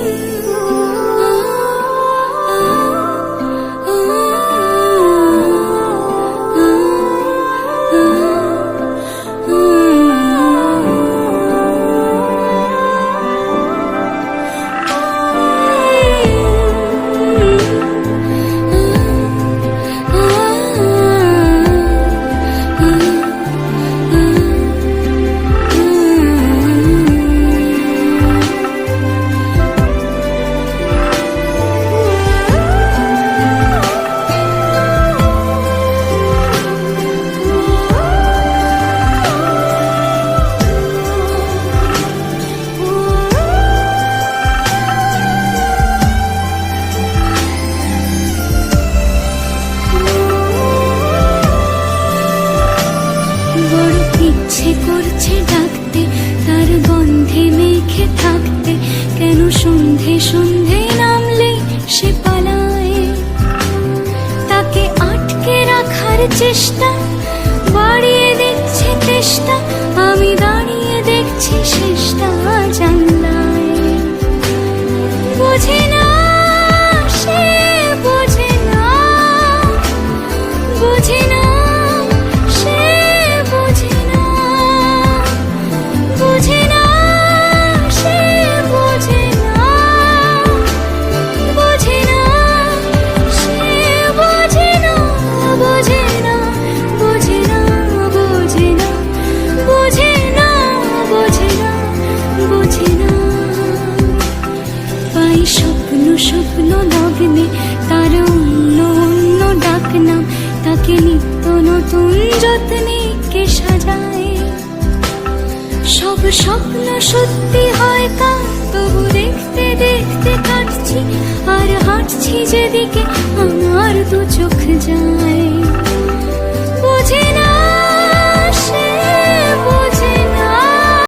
you. ইচ্ছে করছে ডাকতে, তার গন্ধে মেখে থাকতে। কেন সন্ধে সন্ধে নামলে সে পালায়? তাকে আটকে রাখার চেষ্টা স্বপ্ন লগ্নে তার অন্য অন্য ডাক নাম তাকে নিত্য নতুন যত্নে কে সাজায় সব স্বপ্ন সত্যি হয় কা তবু দেখতে দেখতে কাটছি আর হাঁটছি যেদিকে আমার দু চোখ যায়